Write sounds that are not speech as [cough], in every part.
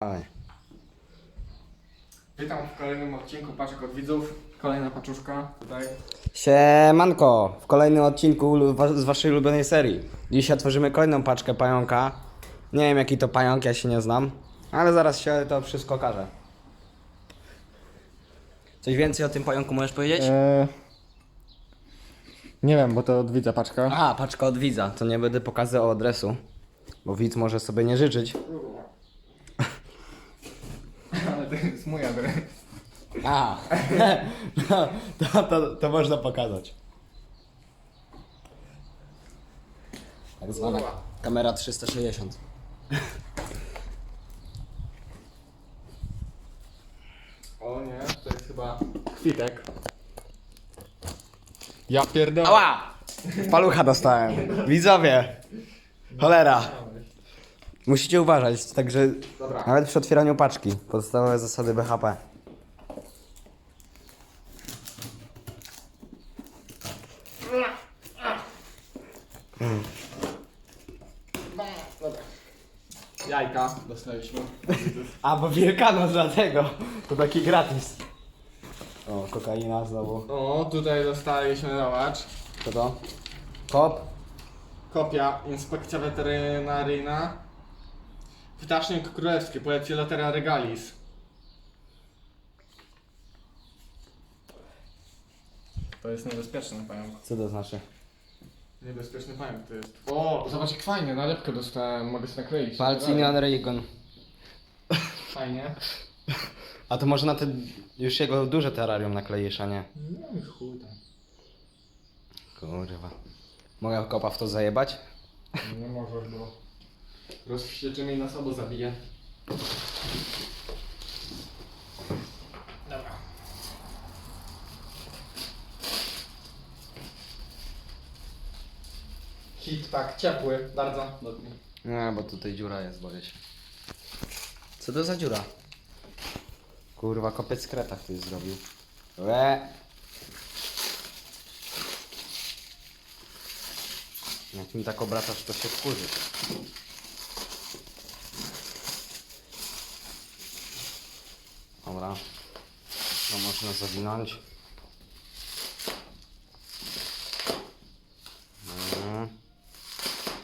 Aj. Witam w kolejnym odcinku Paczek od widzów. Kolejna paczuszka tutaj. Siemanko! W kolejnym odcinku wa- z waszej ulubionej serii. Dzisiaj otworzymy kolejną paczkę pająka. Nie wiem jaki to pająk, ja się nie znam. Ale zaraz się to wszystko okaże. Coś więcej o tym pająku możesz powiedzieć? Eee, nie wiem, bo to od widza paczka. Aha, paczka od widza. To nie będę pokazywał adresu. Bo widz może sobie nie życzyć. Ale to jest mój adres. A, [laughs] no, to, to, to można pokazać. Tak zwana kamera 360. O nie, to jest chyba kwitek. Ja pierdolę. Ała! Palucha dostałem. Widzowie! Cholera. Musicie uważać, także Dobra. nawet przy otwieraniu paczki. Podstawowe zasady BHP. Jajka dostaliśmy. A, bo Wielkanoc dlatego. To taki gratis. O, kokaina znowu. O, tutaj dostaliśmy, zobacz. Co to? Kop? Kopia Inspekcja Weterynaryjna. Ptasznik Królewski, poecja Latera Regalis. To jest niebezpieczny pająk. Co to znaczy? Niebezpieczny pająk to jest. O, zobacz jak fajnie, nalepkę dostałem, mogę sobie nakleić. Palcinian Reagan. Fajnie. A to może na te już jego duże terrarium nakleisz, a nie? No i chuj tam. Kurwa. Mogę kopa w to zajebać? Nie możesz, bo rozwścieczymy i nas obu zabije. Dobra. Hit tak, ciepły, bardzo. Dobry. Nie, bo tutaj dziura jest, boję się. Co to za dziura? Kurwa, kopiec kreta ktoś zrobił. Łe! Jak mi tak obracasz, to się wkurzy. Dobra. To można zawinąć.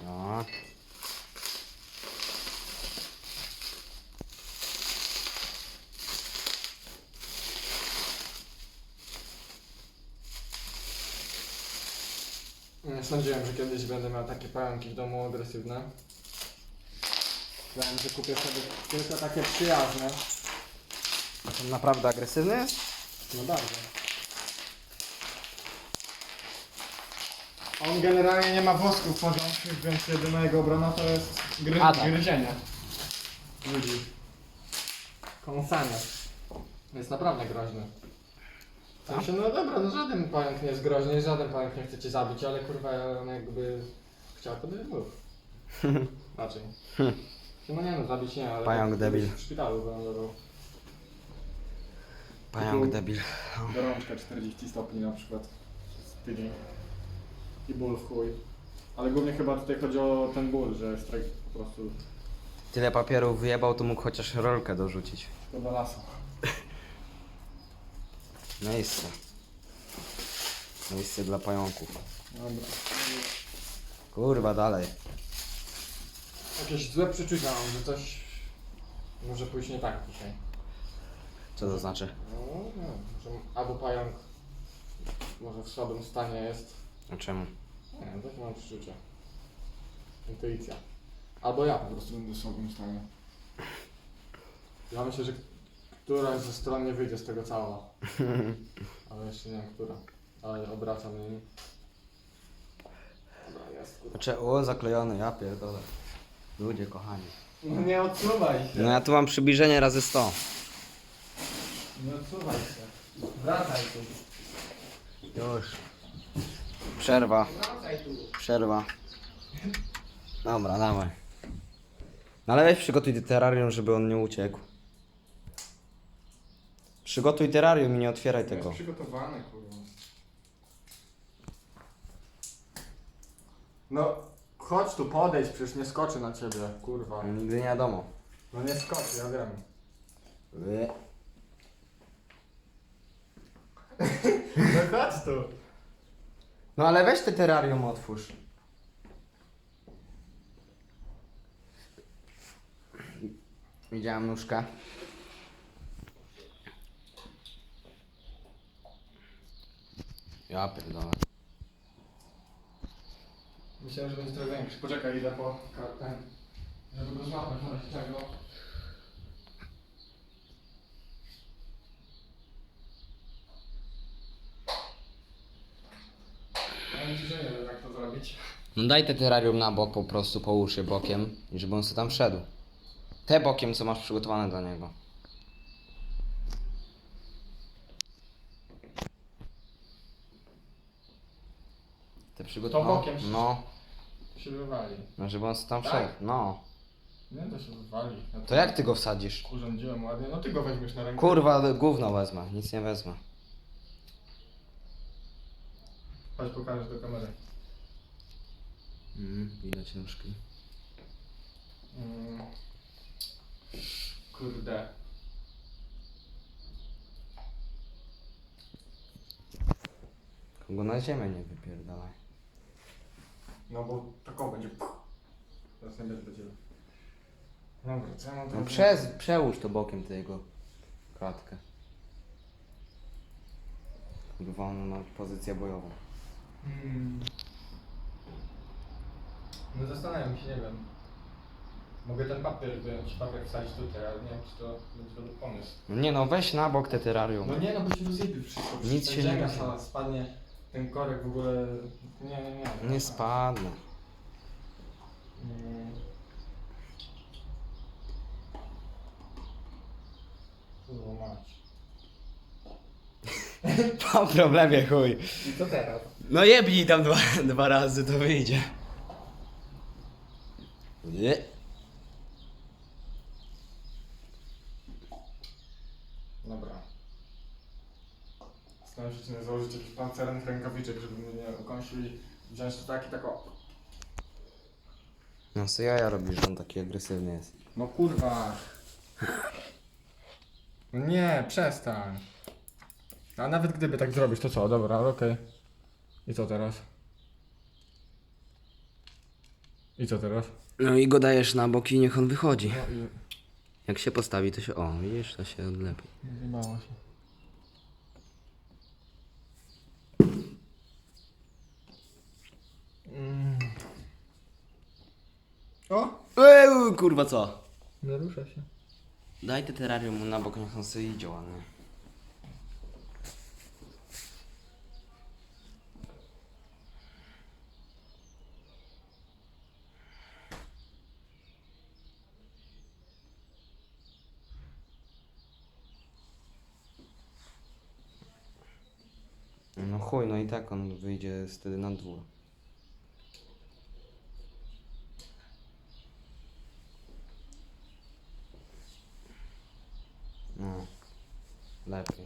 No. Sądziłem, że kiedyś będę miał takie pająki w domu agresywne. Myślałem, że kupię sobie tylko takie przyjazne. A to naprawdę agresywny jest? No bardzo. On generalnie nie ma włosków wchodzących, więc jedyna jego obrona to jest gry Atak. gryzienie. Ludzi. Kąsanie. Jest naprawdę groźny. W sensie, no dobra, no żaden pająk nie jest groźny, żaden pająk nie chce cię zabić, ale kurwa on jakby chciał, to by był. [laughs] Raczej. No nie no, zabić nie, ale... Pająk tak debil. W szpitalu wylądował. Pająk debil. Gorączka 40 stopni na przykład przez tydzień. I ból w chuj. Ale głównie chyba tutaj chodzi o ten ból, że tak po prostu Tyle papierów wyjebał, to mógł chociaż rolkę dorzucić. szkoda lasu. [laughs] Miejsce. Miejsce dla pająków. Dobra. Kurwa, dalej. Jakieś złe przeczucia mam, że coś może pójść nie tak dzisiaj. Co to znaczy? No, nie wiem, że albo pająk może w słabym stanie jest. A czemu? Nie wiem, takie mam przeczucie. Intuicja. Albo ja po prostu będę w słabym stanie. Ja myślę, że któraś ze stron nie wyjdzie z tego cała. [laughs] Ale jeszcze nie wiem, która. Ale obracam jej. Dobra, jest. kurwa. Znaczy, o, zaklejony, ja pierdolę. Ludzie kochani. No nie odsuwaj się. No ja tu mam przybliżenie razy 100. Nie odsuwaj się. Wracaj tu. Już. Przerwa, Wracaj tu. przerwa. Dobra, dawaj. No ale weź przygotuj terrarium, żeby on nie uciekł. Przygotuj terrarium i nie otwieraj Jest tego. przygotowany, kurwa. No, chodź tu, podejdź, przecież nie skoczy na ciebie, kurwa. Nigdy nie wiadomo. No nie skocz, ja wiem. Ły. No chodź tu. No ale weź te terrarium otwórz. Widziałem nóżkę. Ja pierdolę. Myślałem, że będzie trochę większy. Poczekaj, idę po kartę. Żeby go złapać, w razie czego. Ja myślę, że nie wiem jak to zrobić. No daj te terrarium na bok po prostu, po uszy bokiem i żeby on sobie tam wszedł. Te bokiem, co masz przygotowane do niego. Te przygotowane. To bokiem się- No, się wywali. no żeby on sobie tam Tak? wszedł. No. Nie, to się wywali. Ja To jak ty go wsadzisz? Urządziłem ładnie. No ty go weźmiesz na rękę. Kurwa, gówno wezmę, nic nie wezmę. Chodź pokażę do kamery. Mm, widać nóżki. Mm. Kurde. Kogo na ziemię nie wypierdalaj. No bo taką będzie. Teraz nie będzie będzie. Dobra, co ja mam No teraz? przez, przełóż to bokiem tego klatkę. Kurwa, on ma pozycję bojową. Hmm. No zastanawiam się, nie wiem. Mogę ten papier wyjąć, papier wsadzić tutaj, ale nie wiem czy to będzie dobry pomysł. No nie no, weź na bok te terrarium. No nie no, bo się rozjebie wszystko. Nic Przecież się ta nie ziemia cała spadnie, ten korek w ogóle... Nie, nie, nie. Nie spadnę. Mm. Kurwa mać. [laughs] Po problemie chuj. I co teraz? No jebnij tam dwa, dwa razy, to wyjdzie. Nie. Dobra. Zastanawiam się, czy nie założyć jakiś pancernych rękawiczek, żeby mnie nie ukąsili. Wziąć to tak i tak o. No co jaja robisz, że on taki agresywny jest. No kurwa. No nie, przestań. A nawet gdyby tak zrobić, to co? Dobra, okej. I co teraz? I co teraz? No i go dajesz na bok i niech on wychodzi. No i... Jak się postawi, to się... O, widzisz, to się odlepi. Się. Mm. O! Eee, kurwa co? Nie rusza się. Daj te terrarium mu na bok, niech on sobie idzie ładnie. Chuj, no i tak on wyjdzie wtedy na dwór. No, lepiej.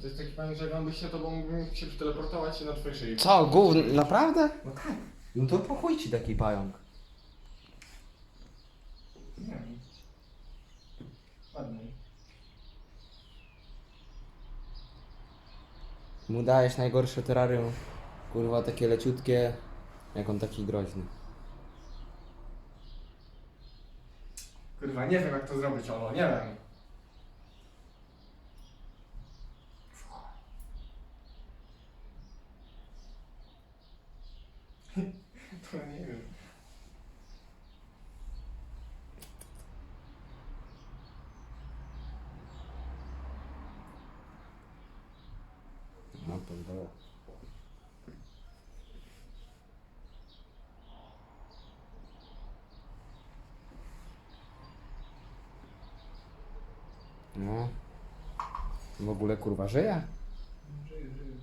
To jest taki fajny, że jak on by się tobą mógłbym się teleportować się na twojej szyi. Co, gówno, naprawdę? No tak. No to po chuj ci taki pająk. Nie wiem. Ładniej. Mu dajesz najgorsze terrarium, kurwa takie leciutkie, jak on taki groźny. Kurwa, nie wiem jak to zrobić, Olo, nie wiem. To nie wiem. No pierdolę. No. W ogóle kurwa żyje? Żyję, żyję.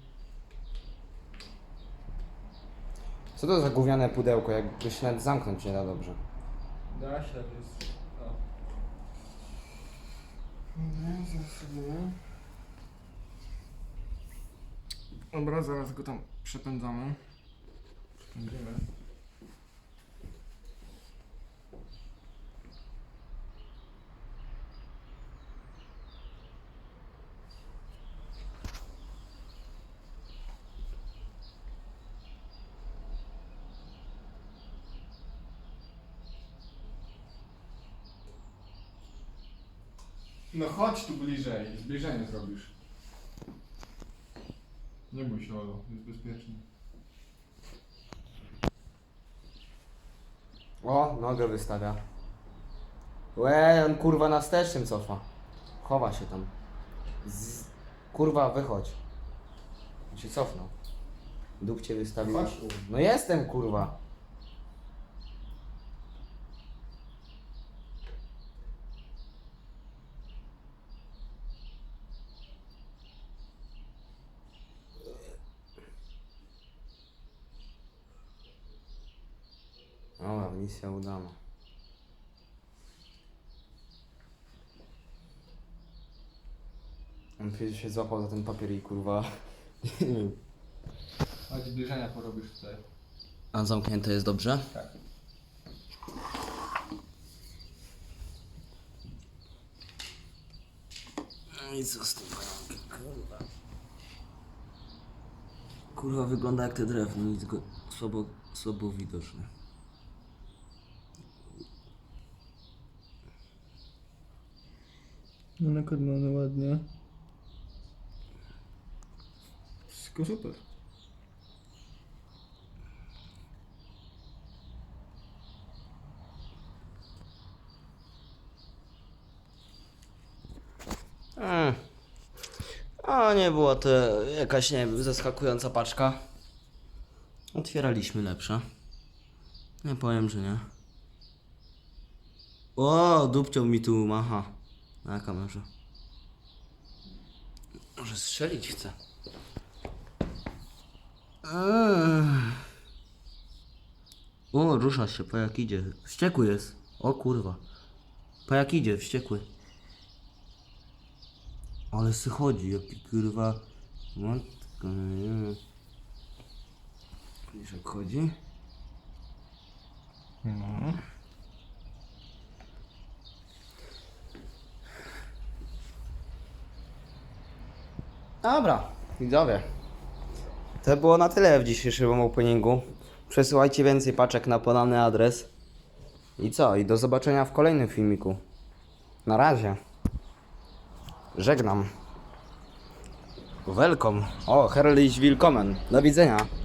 Co to za gówniane pudełko, jakby się nawet zamknąć nie da dobrze. Da się, jest. O. Zaraz sobie. Dobra, zaraz go tam przepędzamy. Przepędzimy. No chodź tu bliżej, zbliżenie zrobisz. Nie bój się, Olo, jest bezpiecznie. O, nogę wystawia. Łe, on kurwa na wstecznym cofa. Chowa się tam. Z... Kurwa, wychodź. On się cofnął. Duch cię wystawił. No jestem kurwa. Dobra, misja udana. On przecież się złapał za ten papier i kurwa. [laughs] Chodź, zbliżenia porobisz tutaj. A zamknięte jest dobrze? Tak. No i co z tym pająkiem, kurwa? Kurwa wygląda jak te drewno, nic go słabo, słabo widoczne. No nakarmione ładnie. Wszystko super. Mm. A nie była to jakaś, nie wiem, zaskakująca paczka. Otwieraliśmy lepsze. Nie powiem, że nie. O, dupcią mi tu macha. Na kamerze. Może strzelić chce. Eee. O, rusza się, pajak idzie. Wściekły jest. O kurwa. Pajak idzie, wściekły. Ale se chodzi, jaki kurwa. Matka, nie wiem. Widzisz jak chodzi? No. Dobra, widzowie. To było na tyle w dzisiejszym openingu. Przesyłajcie więcej paczek na podany adres. I co? I do zobaczenia w kolejnym filmiku. Na razie. Żegnam. Welcome. O, Herrlich willkommen. Do widzenia.